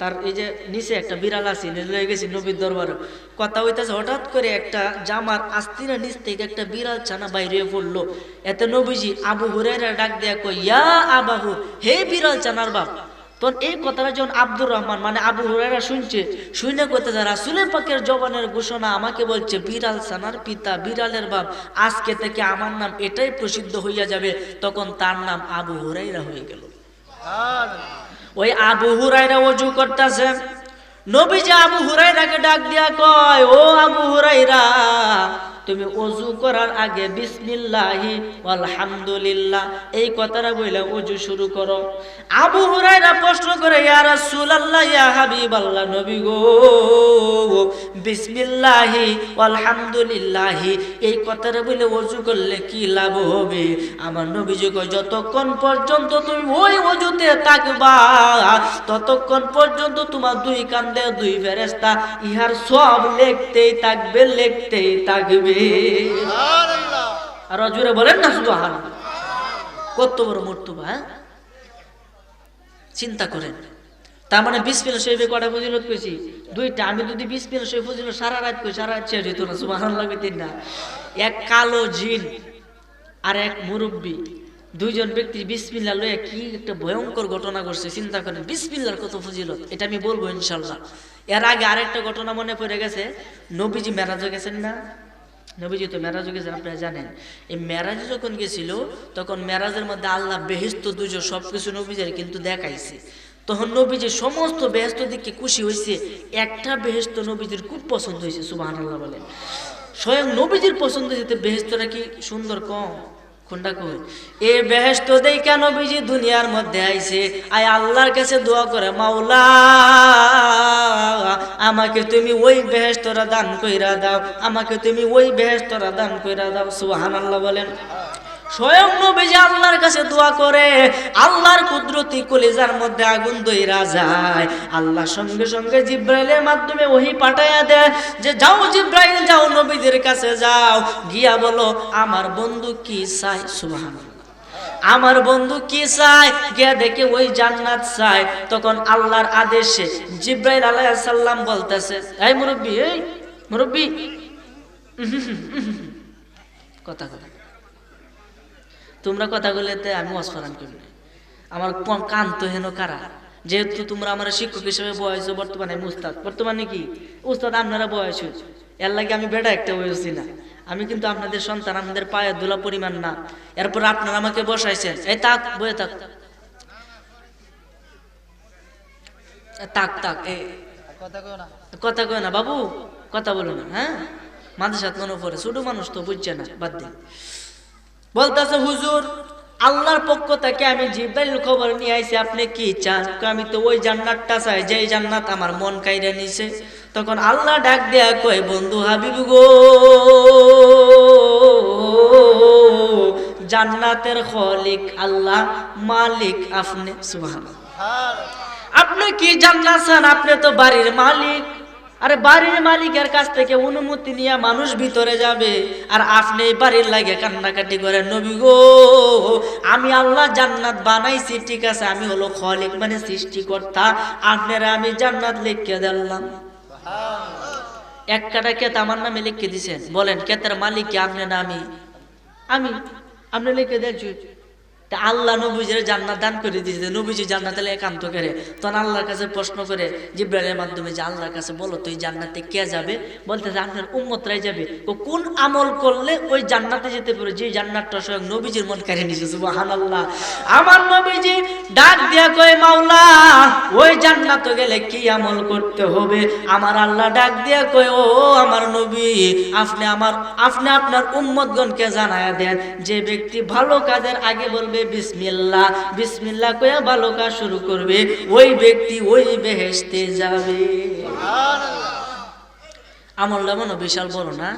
তার এই যে নিচে একটা বিড়াল আছে লয়ে গেছি নবীর দরবারে। কথা হইতেছে, হঠাৎ করে একটা জামার আস্তিরা নিচ থেকে একটা বিড়াল ছানা বাইরে পড়ল। এতে নবীজি আবু হুরাইরা ডাক দেয়া কই ইয়া আবাহু, হে বিড়াল ছানার বাপ। তখন এই কথাটা যখন আব্দুর রহমান মানে আবু হুরাইরা শুনছে শুনে করতে যারা রাসুলের পাকের জবানের ঘোষণা আমাকে বলছে, বিড়াল সানার পিতা, বিড়ালের বাপ, আজকে থেকে আমার নাম এটাই প্রসিদ্ধ হইয়া যাবে। তখন তার নাম আবু হুরাইরা হয়ে গেল। ওই আবু হুরাইরা অজু করতেছে। নবী যে আবু হুরাইরাকে ডাক দিয়া কয়, ও আবু হুরাইরা তুমি অজু করার আগে বিসমিল্লাহি আলহামদুলিল্লাহ এই কথাটা বইলে অজু শুরু করো। আবু হুরাইরা প্রশ্ন করে, ইয়া রাসূলুল্লাহ, ইয়া হাবিবাল্লাহ, নবী গো, বিসমিল্লাহি আলহামদুলিল্লাহি এই কথাটা বলে অজু করলে কি লাভ হবে? আমার নবীজি কয়, যতক্ষণ পর্যন্ত তুমি ওই অজুতে থাকবা, ততক্ষণ পর্যন্ত তোমার দুই কান্দে দুই ফেরেস্তা ইহার সব লেখতেই থাকবে লেখতেই থাকবে। আর অজুরে বলেন না সুবাহান কত বড় মর্তুবা হ্যাঁ? চিন্তা করেন। তার মানে বিশ মিনিট শরীফে কটা ফজিলত কইছি? দুইটা। আমি যদি বিশ মিনিট শরীফ ফজিলত সারা রাত কই, সারা রাত শেষ হইতো না সুবাহান লাগে তিন না। এক কালো জিন আর এক মুরব্বী, দুইজন ব্যক্তি বিসমিল্লা লয়ে কি একটা ভয়ঙ্কর ঘটনা ঘটছে, চিন্তা করেন। বিসমিল্লার কত ফজিলত, এটা আমি বলব ইনশাল্লাহ। এর আগে আরেকটা ঘটনা মনে পড়ে গেছে, নবীজি মেরাজে গেছেন না? নবীজি তো মেরাজকে গেছেন, আপনারা জানেন। এই মেরাজে যখন গেছিল, তখন মেরাজের মধ্যে আল্লাহ বেহেস্ত দুজো সব কিছু নবীজের কিন্তু দেখাইছে। তখন নবীজি সমস্ত বেহেস্ত দিকে খুশি হয়েছে একটা বেহেস্ত নবীজির খুব পছন্দ হয়েছে সুবাহ আল্লাহ বলেন। স্বয়ং নবীজির পছন্দ হয়েছে বেহেস্তটা কি সুন্দর কম? কোনটা কই এ বেহেস্ত দেই কেন বিজি দুনিয়ার মধ্যে আইছে? আয় আল্লাহর কাছে দোয়া করে, মাওলা, আমাকে তুমি ওই বেহেস্তরা দান কইরা দাও, আমাকে তুমি ওই বেহেস্তরা দান কইরা দাও, সুবহানাল্লাহ বলেন। স্বয়ং নবীজি আল্লাহর কাছে দোয়া করে, আল্লাহর কুদরতি কলিজার মধ্যে আগুন দইরা যায়। আল্লাহ সঙ্গে সঙ্গে জিব্রাইলের মাধ্যমে ওহি পাঠাইয়া দেয় যে, যাও জিব্রাইল, যাও নবীদের কাছে যাও। গিয়া বলো, আমার বন্ধু কি চাই সুবহানাল্লাহ। আমার বন্ধু কি চায়? গিয়া দেখে ওই জান্নাত চায়। তখন আল্লাহর আদেশে জিব্রাইল আলাইহিস সালাম বলতেছে, এই মুরব্বি এই মুরব্বি। কথা কথা তোমরা কথা বলেতে আমি অস্ফরান করি। আমার কান তো হেন কারা? যেহেতু তোমরা আমার শিক্ষক হিসেবে বয়স বর্তমানে আমি উস্তাদ। বর্তমানে কি? উস্তাদ আপনারা বয়স এর লাগে আমি বেটা একটা বয়সী না। আমি কিন্তু আপনাদের সন্তান আপনাদের পায়ের ধুলা পরিমাণ না। এরপর আপনারা আমাকে বসাইছেন। এই তাক বয়ে তাক। তাক তাক এ। কথা কয় না। বাবু। কথা বলো না হ্যাঁ? মাঝে সাথে মনে পড়ে। ছোট মানুষ তো বুঝছে না বাদ দিন বলতেছে হুজুর আল্লাহর পক্ষ থেকে আমি জিব্রাইল খবর নিয়ে আইছি আপনি কি চান? আমি তো ওই জান্নাতটা চাই যেই জান্নাত আমার মন কাইরা নিছে। তখন আল্লাহ ডাক দেয়া কয় বন্ধু হাবিব গো জান্নাতের খলিক আল্লাহ মালিক আপনি। সুবহানাল্লাহ। আপনি কি জান্নাত চান? আপনি তো বাড়ির মালিক। আরে বাড়ির মালিকের কাছ থেকে অনুমতি নিয়ে মানুষ ভিতরে যাবে। আর আপনি বাড়ির লাগে কান্নাকাটি করেন নবী গো আমি আল্লাহ জান্নাত বানাইছি ঠিক আছে আমি হলো খলিক মানে সৃষ্টিকর্তা আপনারা আমি জান্নাত লিখে দিলাম। এক কাটা কেত আমার নামে লিখে দিছেন বলেন কেতের মালিক কি আপনি না আমি আমি আপনি লিখে দিয়েছি তা আল্লাহ নবীজির জান্নাত দান করে দিয়েছে। নবীজি জান্নাতে একান্ত করে। তখন আল্লাহর কাছে প্রশ্ন করে জিব্রাইলের মাধ্যমে যে আল্লাহর কাছে বলো তো এই জান্নাতে কে যাবে? বলতে আপনার উম্মতরাই যাবে। ও কোন আমল করলে ওই জান্নাতে যেতে পারে যে জান্নাতটা স্বয়ং নবীজির মন কারে নিছে সুবহানাল্লাহ। আমার নবীজি ডাক দিয়া কয়, মাওলা, ওই জান্নাত গেলে কি আমল করতে হবে? আমার আল্লাহ ডাক দিয়া কয়, ও আমার নবী, আপনি আমার, আপনি আপনার উম্মতগণকে জানায়া দেন। যে ব্যক্তি ভালো কাজের আগে বলবে বিসমিল্লাহ। বিসমিল্লাহ কয়ে ভালো কাজ শুরু করবে। ওই ব্যক্তি ওই বেহেশতে যাবে। আমলটা মনে বিশাল বড় না?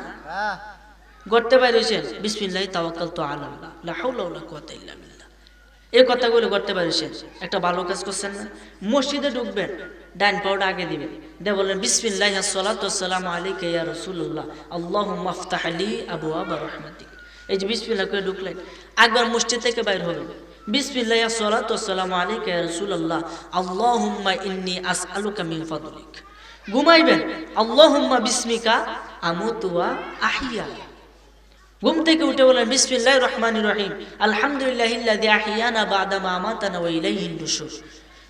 গড়তে পারিছেন বিসমিল্লাহ তাওয়াক্কাল তো আল্লাহ। লা হাওলা ওয়ালা কুওয়াতা ইল্লা বিল্লাহ। এই কথাগুলো করতে পারিছেন একটা ভালো কাজ করছেন না? মসজিদে ঢুকবেন ডাইন পাউডা আগে দিবেন। দিয়ে বললেন বিসমিল্লাহ সালাতু আসসালামু আলাইকা ইয়া রাসূলুল্লাহ। আল্লাহুম্মা আফতাহ লি আবওয়াব রাহমাতিক। এই যে বিসমিল্লাহ করে ঢুকলেন। একবার মসজিদ থেকে বাইর হবেন। বিসমিল্লাহ সালাতু ওয়াসসালামু আলাইকা রাসূলুল্লাহ। আল্লাহুম্মা ইন্নী আসআলুকা মিন ফাদলিক। ঘুমাইবেন। আল্লাহুম্মা বিসমিকা আমুতু ওয়া আহইয়া ঘুম থেকে উঠে বলেন বিসমিল্লাহ রহমান রহিম। আলহামদুলিল্লাহ আহিয়ানা বাদামা আমাতানা ওয়া নুশুর।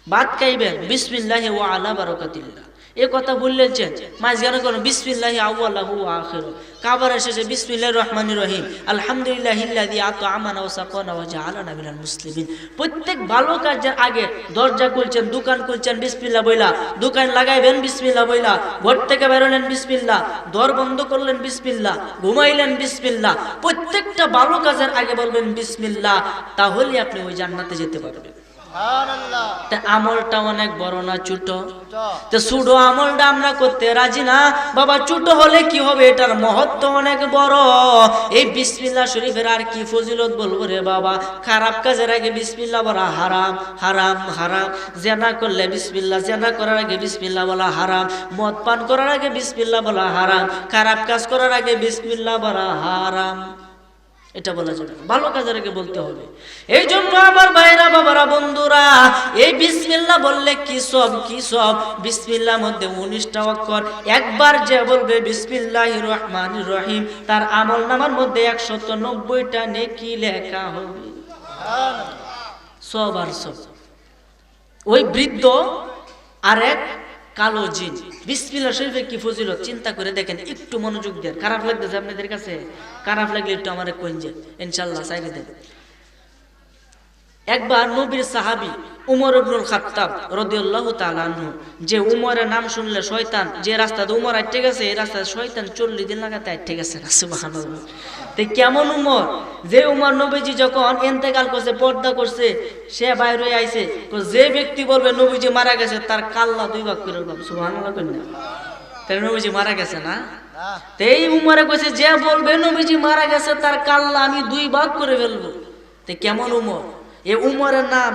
বাদ খাইবেন। বিসমিল্লাহ ওয়া আলা বারাকাতিল্লাহ। এ কথা বললেছেন মাঝখানে কোন বিসমিল্লাহি আউয়ালাহু ওয়া আখিরু। কাবার শেষে বিসমিল্লাহির রহমানির রহিম আলহামদুলিল্লাহিল্লাযী আত'আমানা ওয়া সাকানা ওয়া জাআলানা মিনাল মুসলিমিন। প্রত্যেক ভালো কাজের আগে দরজা খুলছেন, দোকান খুলছেন, বিসমিল্লাহ বইলা। দোকান লাগাইবেন, বিসমিল্লাহ বইলা। ঘর থেকে বেরোলেন বিসমিল্লাহ। দর বন্ধ করলেন, বিসমিল্লাহ। ঘুমাইলেন, বিসমিল্লাহ। প্রত্যেকটা ভালো কাজের আগে বলবেন বিসমিল্লাহ। তাহলে আপনি ওই জান্নাতে যেতে পারবেন। আমলটা অনেক বড় না ছোট। তো ছোট আমলটা আমরা করতে রাজি না? বাবা ছোট হলে কি হবে? এটার মহত্ব অনেক বড়। এই বিসমিল্লাহ শরীফের আর কি ফজিলত বলব রে বাবা? খারাপ কাজের আগে বিসমিল্লাহ বলা হারাম হারাম হারাম। জেনা করলে বিসমিল্লাহ জেনা করার আগে বিসমিল্লাহ বলা হারাম। মদ পান করার আগে বিসমিল্লাহ বলা হারাম। খারাপ কাজ করার আগে বিসমিল্লাহ বলা হারাম। এটা বলা যাবে। ভালো কাজের আগে বলতে হবে। এই জন্য আমার ভাইরা বাবারা বন্ধুরা এই বিসমিল্লাহ বললে কি সব কি সব? বিসমিল্লাহ মধ্যে উনিশটা অক্ষর। একবার যে বলবে বিসমিল্লাহ রহমান রহিম তার আমল নামার মধ্যে একশত নব্বইটা নেকি লেখা হবে। সব আর সব। ওই বৃদ্ধ আর এক কালো জিন। বিসমিল্লা শরীফে কি ফজিলত? চিন্তা করে দেখেন, একটু মনোযোগ দেন। খারাপ লাগতেছে আপনাদের কাছে? খারাপ লাগলে একটু আমার কইন ইনশাল্লাহ চাইবে দেন। একবার নবীর সাহাবি উমর ইবনুল খাত্তাব রাদিয়াল্লাহু তাআলা আনহু, যে উমরের নাম শুনলে শয়তান, যে রাস্তাতে উমর আটকে গেছে, এই রাস্তায় শয়তান চল্লিশ দিন লাগাতে আটকে গেছে তো কেমন উমর? যে উমর নবীজি যখন এন্তেকাল করছে, পর্দা করছে, সে বাইরে আইছে, তো যে ব্যক্তি বলবে নবীজি মারা গেছে, তার কাল্লা দুই ভাগ করে কইনা তাহলে নবীজি মারা গেছে না? তো এই উমরে কইছে, যে বলবে নবীজি মারা গেছে, তার কাল্লা আমি দুই ভাগ করে ফেলব। তো কেমন উমর? এই উমরের নাম,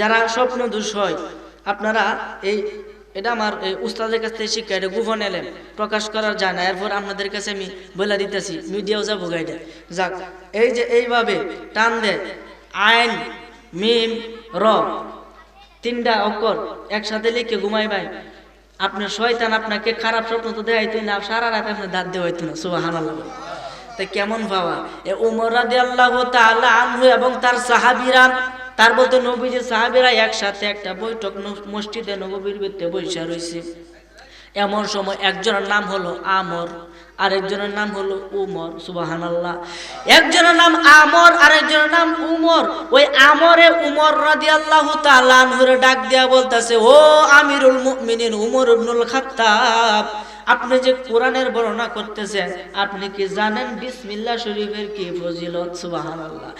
যারা স্বপ্ন দোষ হয়, আপনারা এই, এটা আমার, এই উস্তাদের কাছ থেকে শিক্ষা, এটা গোপন এলেন প্রকাশ করার যায় না। এরপর আপনাদের কাছে আমি বলে দিতেছি, মিডিয়াও যাব গাইডে। যাক, এই যে এইভাবে টান দেয়, আইন, মিম র তিনটা অক্ষর একসাথে লিখে ঘুমাই ভাই, আপনার শয়তান আপনাকে খারাপ স্বপ্ন তো দেখাইতো না, সারা রাত আপনার দাঁত দেওয়া হইতো না সুবাহ তা কেমন ভাবা এ উমর রাদি আল্লাহ তাআলা আনহু এবং তার সাহাবীরা, তার বলতে নবীজি সাহাবীরা একসাথে একটা বৈঠক মসজিদে নববীর ভিতরে বৈশা রয়েছে এমন সময় একজনের নাম হলো আমর, আরেকজনের নাম হলো উমর সুবাহান আল্লাহ একজনের নাম আমর, আরেকজনের নাম উমর। ওই আমরে উমর রাদি আল্লাহ তালানহুরে ডাক দিয়া বলতেছে, ও আমিরুল মুমিনিন উমর ইবনুল খাত্তাব আপনি যে কোরআনের বর্ণনা করতেছেন, আপনি কি জানেন বিসমিল্লাহ শরীফের কি ফজিলত? সুবহানাল্লাহ।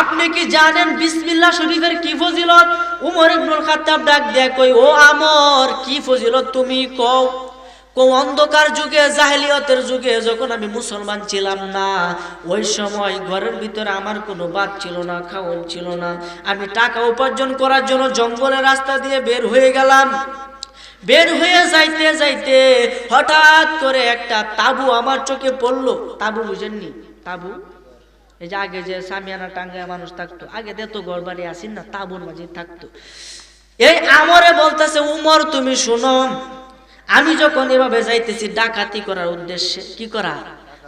আপনি কি জানেন বিসমিল্লাহ শরীফের কি ফজিলত? উমর ইবনুল খাত্তাব ডাক দেয়া কই ও আমর, কি ফজিলত তুমি কও? অন্ধকার যুগে, জাহেলিয়তের যুগে যখন আমি মুসলমান ছিলাম না, ওই সময় ঘরের ভিতরে আমার কোনো বাদ ছিল না খাওয়ান ছিল না। আমি টাকা উপার্জন করার জন্য জঙ্গলের রাস্তা দিয়ে বের হয়ে গেলাম। বের হয়ে যাইতে যাইতে হঠাৎ করে একটা তাবু আমার চোখে পড়ল। তাবু বুঝেননি? তাবু? এই যে আগে যে সামিয়ানা টাঙ্গায় মানুষ থাকতো, আগে দে তো ঘর বাড়ি আসিন না, তাবুর মাঝে থাকতো। এই আমরে বলতেছে, উমর, তুমি শুনো, আমি যখন এভাবে যাইতেছি ডাকাতি করার উদ্দেশ্যে, কি করা?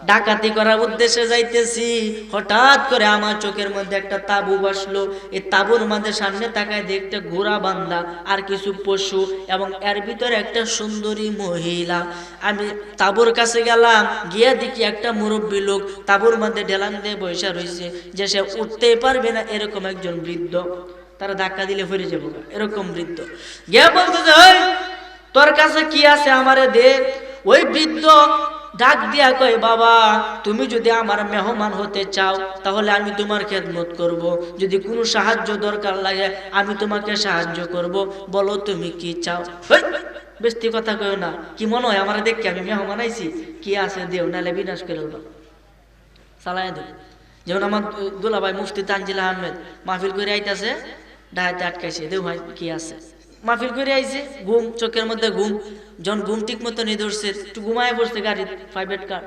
ডাকাতি করার উদ্দেশ্যে যাইতেছি। হঠাৎ করে আমার চোখের মধ্যে একটা তাবু বসল। এই তাবুর মধ্যে সামনে তাকায় দেখতে ঘোড়া বান্ধা আর কিছু পশু এবং এর ভিতরে একটা সুন্দরী মহিলা। আমি তাবুর কাছে গেলাম গিয়ে দেখি একটা মুরব্বী লোক তাবুর মধ্যে ঢেলান দিয়ে বসে রয়েছে যে সে উঠতেই পারবে না এরকম একজন বৃদ্ধ। তারা ধাক্কা দিলে ফিরে যাব এরকম বৃদ্ধ। গিয়ে বলতেছে "ওই, তোর কাছে কি আছে আমারে দে? ওই বৃদ্ধ ডাক দিয়া কয়, বাবা, তুমি যদি আমার মেহমান হতে চাও, তাহলে আমি তোমার খেদমত করব। যদি কোনো সাহায্য দরকার লাগে, আমি তোমাকে সাহায্য করব। বলো তুমি কি চাও? বেশি কথা কয় না। কি মনে হয় আমার দেখকে আমি মেহমান আইছি? কি আছে দেও নালে বিনাশ করে দেবো চালাই দেব যেমন আমার দুলাভাই মুফতি তানজিল আহমেদ মাহফিল করে আইতাছে ডাহাতে আটকাইছে। দেও ভাই, কি আছে? মাহফিল করে আইছে, ঘুম, চোখের মধ্যে ঘুম। যখন ঘুম ঠিক মতো নিয়ে ধরছে একটু ঘুমায় পড়ছে গাড়ি প্রাইভেট কার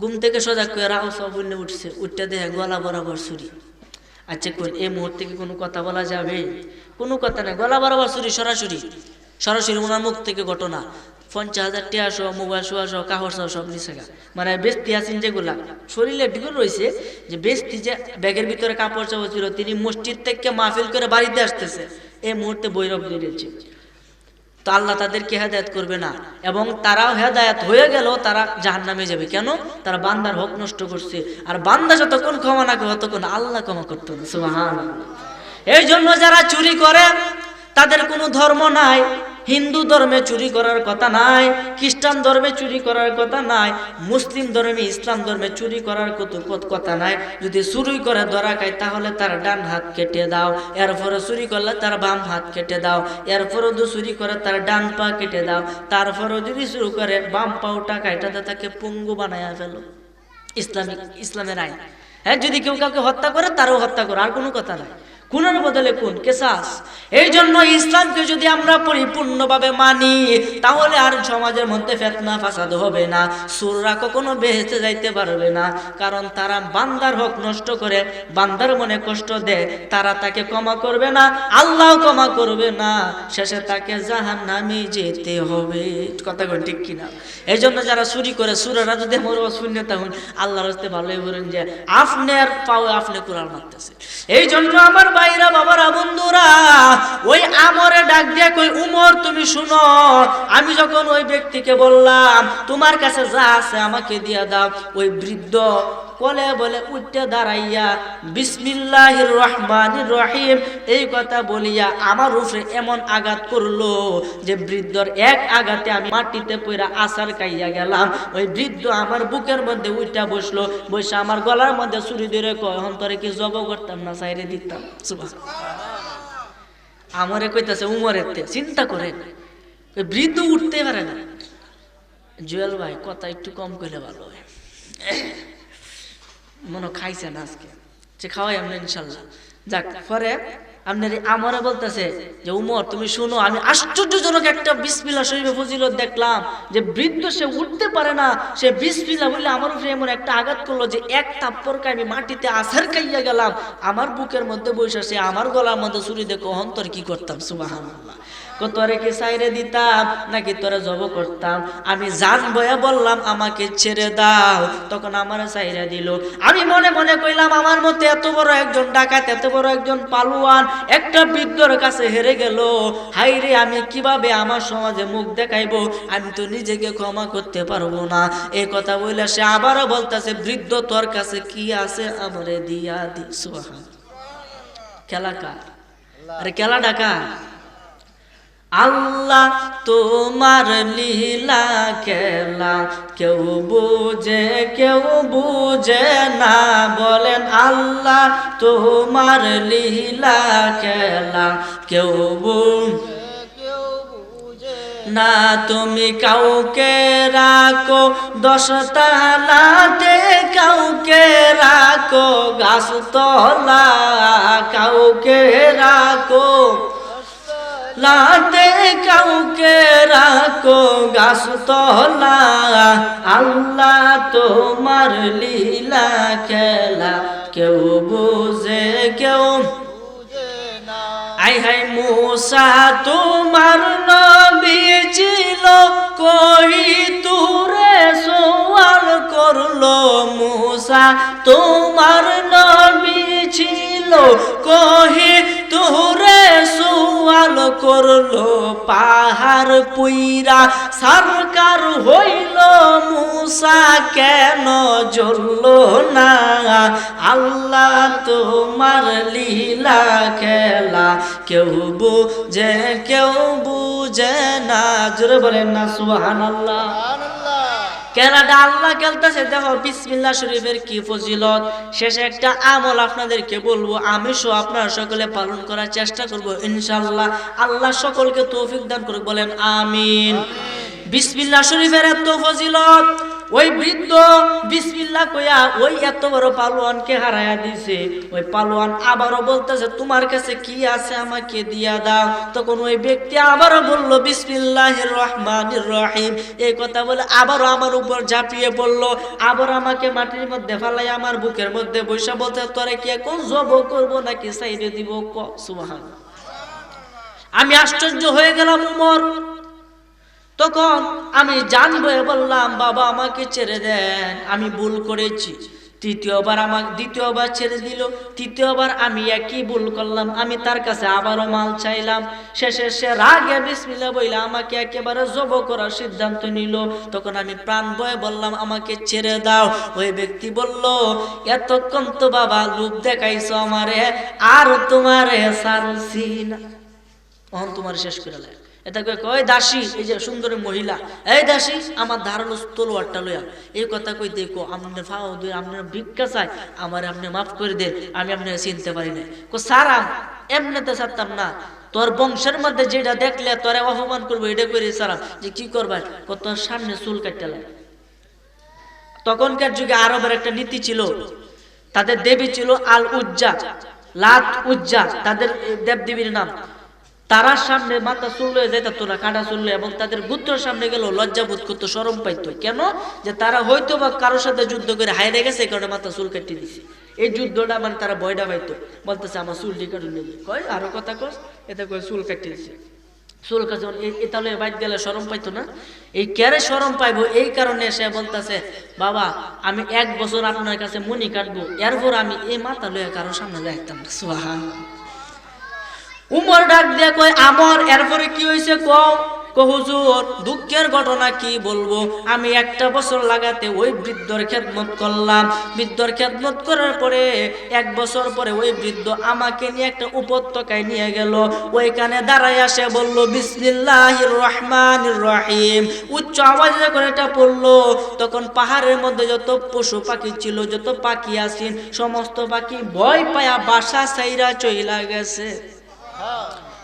ঘুম থেকে সোজা করে রাও সব উঠছে, উঠতে দেখে গলা বরাবর ছুরি। আচ্ছা কোন, এই মুহূর্তে কি কোনো কথা বলা যাবে? কোনো কথা নেই গলা বরাবর চুরি সরাসরি। সরাসরি ওনার মুখ থেকে ঘটনা। পঞ্চাশ হাজার টিয়া সহ, মোবাইল সোয়া সহ কাহর সহ, সব নিচে মানে বেস্তি আছেন যেগুলা। শরীরে ডিগুল রয়েছে যে বেস্তি যে, ব্যাগের ভিতরে কাপড় চাপড় ছিল, তিনি মসজিদ থেকে মাহফিল করে বাড়িতে আসতেছে। এই মুহূর্তে বৈরব বেরিয়েছে তো আল্লাহ তাদেরকে হেদায়ত করবে না। এবং তারাও হেদায়ত হয়ে গেল তারা জাহান নামে যাবে। কেন? তারা বান্দার হক নষ্ট করছে। আর বান্দা যতক্ষণ ক্ষমা না করে তখন আল্লাহ ক্ষমা করতো না এই জন্য যারা চুরি করে, তাদের কোনো ধর্ম নাই। হিন্দু ধর্মে চুরি করার কথা নাই, খ্রিস্টান ধর্মে চুরি করার কথা নাই, মুসলিম ধর্মে, ইসলাম ধর্মে চুরি করার কত কথা নাই। যদি চুরি করে ধরা খায়, তাহলে তার ডান হাত কেটে দাও, এরপরে চুরি করলে তার বাম হাত কেটে দাও, এরপরে যদি চুরি করে তার ডান পা কেটে দাও, তারপরে যদি শুরু করে বাম পাওটা কাইটাতে তাকে পঙ্গু বানায়া ফেলো। ইসলামিক, ইসলামের আইন। হ্যাঁ যদি কেউ কাউকে হত্যা করে, তারও হত্যা করে, আর কোনো কথা নাই। খুনের বদলে কোন কেসাস? এই জন্য ইসলামকে যদি আমরা পরিপূর্ণভাবে মানি, তাহলে আর সমাজের মধ্যে ফেতনা, ফাসাদ হবে না। সুররা কখনো বেহেতে যাইতে পারবে না, কারণ তারা বান্দার হক নষ্ট করে, বান্দার মনে কষ্ট দেয়। তারা তাকে ক্ষমা করবে না আল্লাহ ক্ষমা করবে না। শেষে তাকে জাহান নামে যেতে হবে। কথা কন ঠিক কিনা? এই জন্য যারা চুরি করে, সুরারা যদি আমার শূন্য তখন আল্লাহর হস্তে ভালোই বলেন যে আপনার পাও আপনি কোরআন মারতেছে এই জন্য আমার ভাইরা, বাবারা, বন্ধুরা, ওই আমরে ডাক দিয়ে কই উমর, তুমি শুনো, আমি যখন ওই ব্যক্তিকে বললাম, তোমার কাছে যা আছে আমাকে দিয়ে দাও। ওই বৃদ্ধ বলে বলে, উঠতে দাঁড়াইয়া, বিসমিল্লাহির রহমানির রহিম। এই কথা বলিয়া আমার উপরে এমন আঘাত করল যে বৃদ্ধর এক আঘাতে আমি মাটিতে পইরা আসার কাইয়া গেলাম। ওই বৃদ্ধ আমার বুকের মধ্যে উইটা বসল, বসে আমার গলার মধ্যে চুরি ধরে অন্তরে কি জব করতাম না সাইরে দিতাম? আমারে কইতাছে উমরের চিন্তা করে বৃদ্ধ উঠতে পারে না। জুয়েল ভাই, কথা একটু কম করলে ভালো হয়। মনে হয় খাইছেন আজকে। যে খাওয়াই আমরা ইনশাল্লাহ। যাক, পরে আপনার আমারে বলতেছে যে, উমর, তুমি শুনো, আমি আশ্চর্যজনক একটা বিসমিল্লা শরীফে ফজিলত দেখলাম যে, বৃদ্ধ সে উঠতে পারে না, সে বিসমিল্লা বললে আমার উপরে এমন একটা আঘাত করল যে, এক তাপ্পরকে আমি মাটিতে আসার খাইয়া গেলাম। আমার বুকের মধ্যে বসে সে, আমার গলার মধ্যে ছুরি দেখো অন্তর কি করতাম সুবাহান তোরে কি সাইরে দিতাম, নাকি তোরে জব করতাম? আমি জান বয়া বললাম, আমাকে ছেড়ে দাও। তখন আমার সাইরে দিল। আমি মনে মনে কইলাম, আমার মধ্যে এত বড় একজন ডাকাত, এত বড় একজন পালুয়ান, একটা বৃদ্ধর কাছে হেরে গেল। হাইরে, আমি কীভাবে আমার সমাজে মুখ দেখাইবো? আমি তো নিজেকে ক্ষমা করতে পারব না। এই কথা বললে সে আবারও বলতেছে, বৃদ্ধ, তোর কাছে কি আছে আমারে দিয়া দি। সুবহান খেলা কার? আরে খেলা ডাকা আল্লাহ তোমার লীলা খেলা। কেউ বুঝে কেউ বুঝে না। বলেন আল্লাহ তোমার লীলা খেলা। কেউ বুঝে না। তুমি কাউকে রাখো দশ তালাতে কাউকে রাখো। গাছ তলা কাউকে রাখো। লাতে কাউকে রাখো গাছ তলা আল্লাহ তোমার লীলা খেলা, কেউ বুঝে, কেউ আই হাই মুসা, তোমার নবী ছিল কই? তুরে সোয়াল করল মুসা, তোমার নবী ছিল কহি তুরে সোয়াল করল, পাহাড় পুইরা সরকার হইল, মুসা কেন জ্বলল না? আল্লাহ তোমার লীলা খেলা, কেউ বুঝে কেউ বুঝে না। জোরে বলেন না সুহান আল্লাহ খেলাটা আল্লাহ খেলতেছে দেখো বিসমিল্লা শরীফের কি ফজিলত? শেষে একটা আমল আপনাদেরকে বলব আমি সহ আপনার সকলে পালন করার চেষ্টা করব ইনশাল্লাহ আল্লাহ সকলকে তৌফিক দান করুক বলেন আমিন। বিসমিল্লা শরীফের এত ফজিলত ওই বৃদ্ধ বিসমিল্লা কইয়া, ওই এত বড় পালোয়ানকে হারায়া দিছে। ওই পালোয়ান আবারও বলতেছে, তোমার কাছে কি আছে আমাকে দিয়া দাও? তখন ওই ব্যক্তি আবারও বলল, বিসমিল্লাহির রহমানির রহিম। এই কথা বলে আবারও আমার উপর ঝাঁপিয়ে পড়ল। আবার আমাকে মাটির মধ্যে ফালাই আমার বুকের মধ্যে বৈশা বলতে তোরে কি এখন জব করব নাকি সাইডে দিব ক? আমি আশ্চর্য হয়ে গেলাম, উমর। তখন আমি জানব বললাম, বাবা, আমাকে ছেড়ে দেন। আমি ভুল করেছি। তৃতীয়বার আমাকে, দ্বিতীয়বার ছেড়ে দিল। তৃতীয়বার আমি একই ভুল করলাম। আমি তার কাছে আবারও মাল চাইলাম। শেষে সে রাগে বিসমিল্লা বইলা আমাকে একেবারে জব করার সিদ্ধান্ত নিল। তখন আমি প্রাণ বয়ে বললাম, আমাকে ছেড়ে দাও। ওই ব্যক্তি বলল, এতক্ষণ তো বাবা লোভ দেখাইছো আমারে, আর তোমারে না। তখন তোমার শেষ করে লাগে এটা কয়ে দাসী, এই যে সুন্দরী মহিলা, এই দাসী, আমার ধারালো তলোয়ারটা লইয়া। এই কথা কই দেখো আপনার ফাও দুই আপনার ভিক্ষা চাই, আমার আপনি মাফ করে দেন আমি আপনাকে চিনতে পারি না কো, সারাম এমনিতে ছাড়তাম না। তোর বংশের মধ্যে যেটা দেখলে তোরে অপমান করব, এটা করে সারাম। যে কি করবা? কো, তোর সামনে চুল কাটতে লাগে তখনকার যুগে আরবের একটা নীতি ছিল, তাদের দেবী ছিল আল উজ্জা লাত উজ্জা তাদের দেবদেবীর নাম। তারা সামনে মাথা চুললে যেত না, কাটা চুললে, এবং তাদের গুত্রর সামনে গেল লজ্জাবোধ করতো সরম পাইতো। কেন? যে তারা হয়তো বা কারোর সাথে যুদ্ধ করে হাইরে গেছে কারণে মাথা চুল কাটিয়ে দিছে। এই যুদ্ধটা মানে তারা ভয়টা পাইতো বলতেছে, আমার চুলটি নেবে কয়, আরও কথা কস এটা কয় চুল কাটিয়ে দিছে। চুল কাছে তাহলে বাইক গেলে সরম পাইতো না। এই ক্যারে সরম পাইবো? এই কারণে সে বলতেছে, বাবা, আমি এক বছর আপনার কাছে মনি কাটবো। এরপর আমি এই মাথা লইয়া কারোর সামনে যাইতাম না। সুহান উমর ডাক দিয়ে কয়, আমর, এরপরে কি হয়েছে ক হুজুর, দুঃখের ঘটনা কি বলব? আমি একটা বছর লাগাতে ওই বৃদ্ধর খেদমত করলাম। বৃদ্ধর খেদমত করার পরে, এক বছর পরে ওই বৃদ্ধ আমাকে নিয়ে একটা উপত্যকায় নিয়ে গেল। ওইখানে দাঁড়াই আসে বলল বিসমিল্লাহ রহমান রহিম। উচ্চ আওয়াজে যখন এটা পড়ল। তখন পাহাড়ের মধ্যে যত পশু পাখি ছিল, যত পাখি আসেন, সমস্ত পাখি ভয় পায়া বাসা সাইরা চইলা গেছে।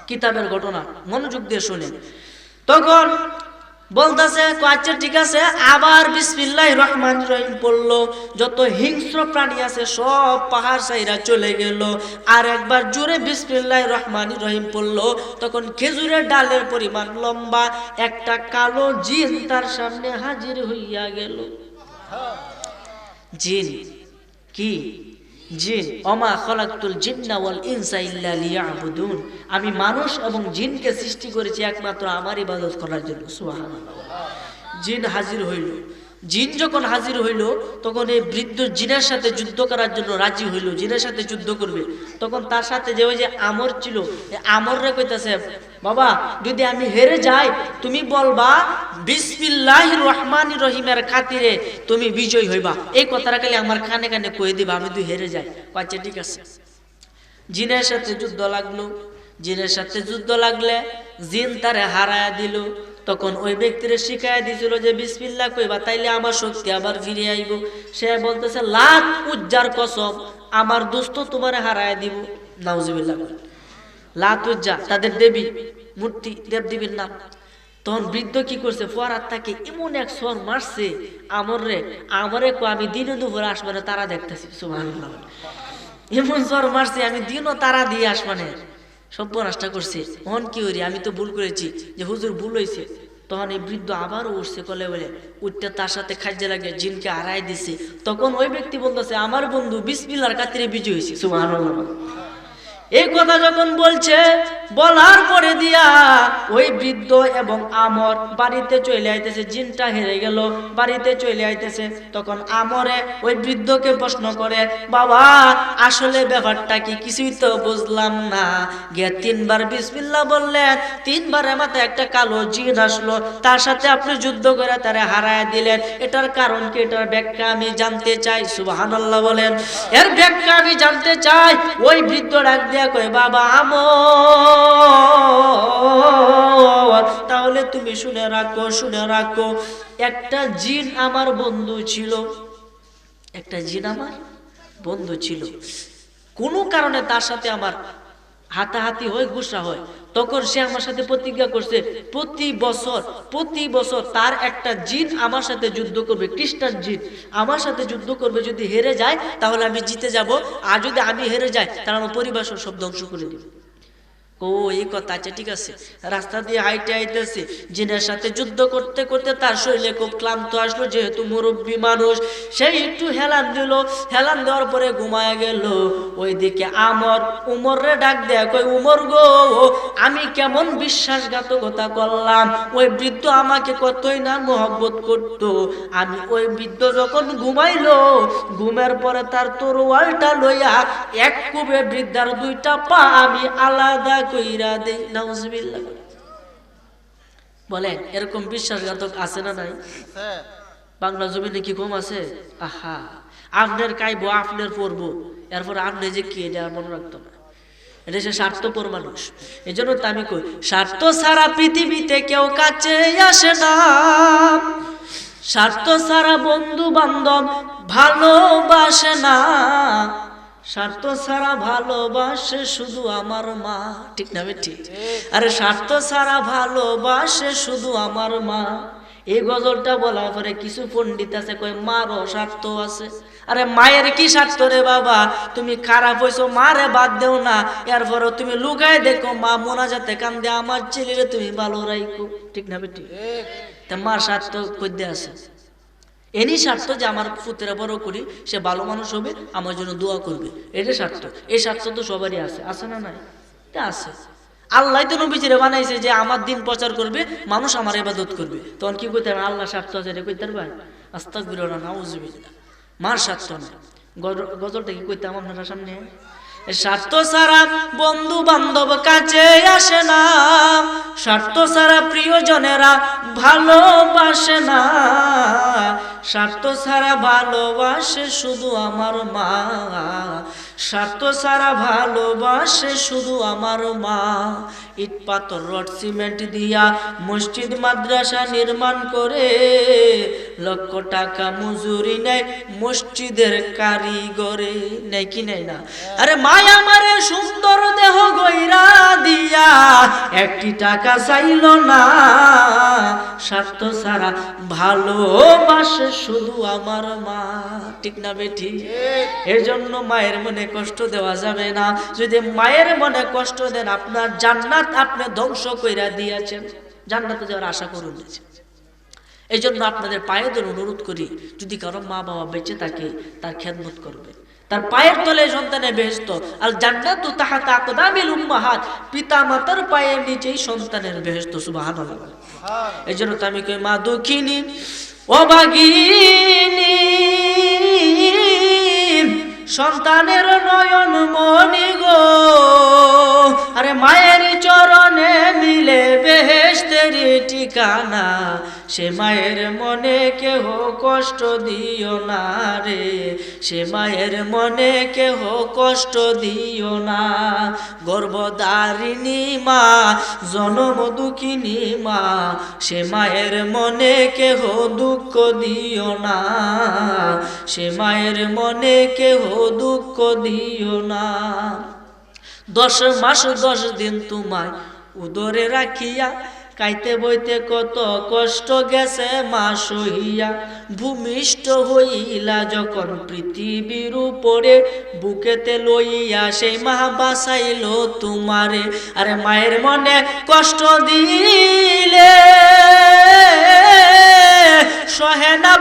কিতাবের ঘটনা, মনোযোগ দিয়ে শুনে। তখন বলতেছে আচ্ছা ঠিক আছে, আবার বিসমিল্লাহ রহমান রহিম পড়ল। যত হিংস্র প্রাণী আছে, সব পাহাড় সাইরা চলে গেল। আর একবার জোরে বিসমিল্লাহ রহমান রহিম পড়ল। তখন খেজুরের ডালের পরিমাণ লম্বা, একটা কালো জিন তার সামনে হাজির হইয়া গেল। জিন কি? জিন অমা খলাকুল জিন্না ওয়াল ইনসা ইল্লা লিয়াবুদুন। আমি মানুষ এবং জিনকে সৃষ্টি করেছি একমাত্র আমার ইবাদত করার জন্য, সুবহানাল্লাহ। জিন হাজির হইল। জিন যখন হাজির হইল, তখন এই বৃদ্ধ জিনের সাথে যুদ্ধ করার জন্য রাজি হইল, জিনের সাথে যুদ্ধ করবে। তখন তার সাথে যে ওই যে আমর ছিল আমর রে কইতাছে, বাবা, যদি আমি হেরে যাই, তুমি বলবা বিসমিল্লাহ রহমান রহিমের খাতিরে তুমি বিজয় হইবা। এই কথাটা খালি আমার কানে কানে কয়ে দিবা, আমি তুই হেরে যাই। আচ্ছা ঠিক আছে। জিনের সাথে যুদ্ধ লাগল, জিনের সাথে যুদ্ধ লাগলে জিন তারে হারায়া দিল, তখন ওই ব্যক্তির শিখাই দিছিল যে বিসমিল্লা কইবা, তাইলে আমার শক্তি আবার ফিরে আইব। সে বলতেছে, লাখ উজ্জার কসম, আমার দোস্ত তোমারে হারায় দিব। নাউজুবিল্লাহ লাত উজ্জা, তাদের দেবী, মূর্তি দেব দেবীর নাম। তখন বৃদ্ধ কি করছে ফরাত তাকে এমন এক স্বর মারছে, আমর রে, আমরে কো, আমি দিনে দুপুরে আসমানে তারা দেখতেছি, সুবহানাল্লাহ। এমন সর মারছে, আমি দিনও তারা দিয়ে আসমানে সর্বনাশটা করছে। মন কি হরি, আমি তো ভুল করেছি যে হুজুর ভুল হয়েছে তখন এই বৃদ্ধ আবারও উঠছে কলে বলে, উঠতে তার সাথে খাদ্য লাগে জিনকে হারাই দিছে। তখন ওই ব্যক্তি বলতেছে, আমার বন্ধু বিসমিল্লার কাতিরে বিজয় হয়েছে, সুবহানাল্লাহ। এই কথা যখন বলছে, বলার পরে দিয়া ওই বৃদ্ধ এবং আমর বাড়িতে চলে আইতেছে, জিনটা হেরে গেল, বাড়িতে চলে আইতেছে। তখন আমরে ওই বৃদ্ধকে প্রশ্ন করে, বাবা, আসলে ব্যাপারটা কি? কিছুই তো বুঝলাম না। গিয়ে তিনবার বিসমিল্লা বললেন। তিনবারের মাথায় একটা কালো জিন আসলো। তার সাথে আপনি যুদ্ধ করে তারা হারায় দিলেন। এটার কারণ কি? এটার ব্যাখ্যা আমি জানতে চাই। সুবহানাল্লাহ বলেন। এর ব্যাখ্যা আমি জানতে চাই। ওই বৃদ্ধ ডাক দিয়া কয়, বাবা আমর তাহলে তুমি শুনে রাখো শুনে রাখো, একটা জিন আমার বন্ধু ছিল, একটা জিন আমার বন্ধু ছিল। কোনো কারণে তার সাথে আমার হাতাহাতি হয় গুসা হয়। তখন সে আমার সাথে প্রতিজ্ঞা করছে, প্রতি বছর প্রতি বছর তার একটা জিন আমার সাথে যুদ্ধ করবে, খ্রিস্টান জিন। আমার সাথে যুদ্ধ করবে, যদি হেরে যায়, তাহলে আমি জিতে যাব। আর যদি আমি হেরে যাই, তাহলে আমার পরিবার সব ধ্বংস করে দেবে। ও এই কথা আচ্ছা ঠিক আছে? রাস্তা দিয়ে হাইটে হাইতেছে জিনের সাথে যুদ্ধ করতে করতে তার শরীরে খুব ক্লান্ত আসলো, যেহেতু মুরব্বী মানুষ। সেই একটু হেলান দিল, হেলান দেওয়ার পরে ঘুমায় গেল। ওইদিকে আমর উমরে ডাক দেয় কই উমর গো, আমি কেমন বিশ্বাসঘাতকতা করলাম? ওই বৃদ্ধ আমাকে কতই না মোহব্বত করত। আমি ওই বৃদ্ধ যখন ঘুমাইলো, ঘুমের পরে তার তরোয়ালটা লইয়া এক কুবে বৃদ্ধার দুইটা পা আমি আলাদা কইরা দেই, নাউজুবিল্লাহ। বলেন, এরকম বিশ্বাসঘাতক আছে না নাই? বাংলা জমিনে কি কম আছে? আহা আপনার কাইবো আপনার পড়ব এরপর আপনি যে কি, এটা মনে রাখতো না। এটা সে স্বার্থপর মানুষ। এই জন্য তো আমি কই, স্বার্থ ছাড়া পৃথিবীতে কেউ কাছে আসে না। স্বার্থ ছাড়া বন্ধু বান্ধব ভালোবাসে না। স্বার্থ ছাড়া ভালোবাসে শুধু আমার মা। ঠিক না ঠিক? আরে স্বার্থ ছাড়া ভালোবাসে শুধু আমার মা। এই গজলটা বলার পরে কিছু পণ্ডিত আছে কয় মারও স্বার্থ আছে। আরে মায়ের কি স্বার্থ রে বাবা? তুমি খারাপ হইছো মারে বাদ দেও না। এরপরে তুমি লুকায় দেখো মা মোনা যাতে কান্দে আমার ছেলেরে তুমি ভালো রাইকো ঠিক না বেটি তা মার স্বার্থ কইতে আছে। এনি স্বার্থ যে আমার পুত্রা বড় করি, সে ভালো মানুষ হবে, আমার জন্য দোয়া করবে। এটা স্বার্থ। এই স্বার্থ তো সবারই আছে। আছে না নাই? তা আছে। আল্লাহ তো নবীজিরে বানাইছে যে আমার দিন প্রচার করবে, মানুষ আমার ইবাদত করবে। তখন কি কইতে হবে? আল্লাহ স্বার্থ আছে রে কইতে পারবেন আস্তাক বিরোনা নাউজুবিল্লাহ। মার স্বার্থ গজ- গজলটা কি কইতাম আপনারা সামনে? স্বার্থ ছাড়া বন্ধু বান্ধব কাছে আসে না। স্বার্থ ছাড়া প্রিয়জনেরা ভালোবাসে না। স্বার্থ ছাড়া ভালোবাসে শুধু আমার মা। স্বার্থ ছাড়া ভালোবাসে শুধু আমার মা। ইট পাথর, রড, সিমেন্ট দিয়া মসজিদ, মাদ্রাসা নির্মাণ করে। লক্ষ টাকা মজুরি নেয় মসজিদের কারিগরে। নেই কি নেই না? আরে মায়া মারে সুন্দর দেহ গইরা দিয়া। একটি টাকা চাইল না। স্বার্থ ছাড়া ভালোবাসে শুধু আমার মা। ঠিক না বেঠি? এর জন্য মায়ের মনে কষ্ট দেওয়া যাবে না। যদি মায়ের মনে কষ্ট দেন, আপনার জান্নাত আপনি ধ্বংস কইরা দিয়েছেন। জান্নাতে যাওয়ার আশা করুন এই জন্য আপনাদের পায়ে ধরে অনুরোধ করি যদি কারও মা বাবা বেঁচে থাকে তার খেদমত করবে। তার পায়ের তলে সন্তানের বেহেস্ত আর জান্নাতু তাহাতা আকদামিল উম্মাহাত। পিতা মাতার পায়ের নিচেই সন্তানের বেহেস্ত সুবহানাল্লাহ। এই জন্য তো আমি কই মা দুঃখিনী ও সন্তানের নয়ন মনি গো। আরে মায়ের চরণে মিলে বেহেস্তের ঠিকানা। সে মায়ের মনে কেহ কষ্ট দিও না রে। সে মায়ের মনে কেহ কষ্ট দিও না। গর্ভদারিণী মা, জনম দুঃখিনী মা, সে মায়ের মনে কেহ দুঃখ দিও না। সে মায়ের মনে কেহ দুঃখ দিও না। দশ মাস দশ দিন তোমায় উদরে রাখিয়া কাইতে বইতে কত কষ্ট গেছে মা সহিয়া। ভূমিষ্ট হইলা যখন পৃথিবীর উপরে বুকেতে লইয়া সেই মা বাসাইল তোমারে। আরে মায়ের মনে কষ্ট দিলে সহে না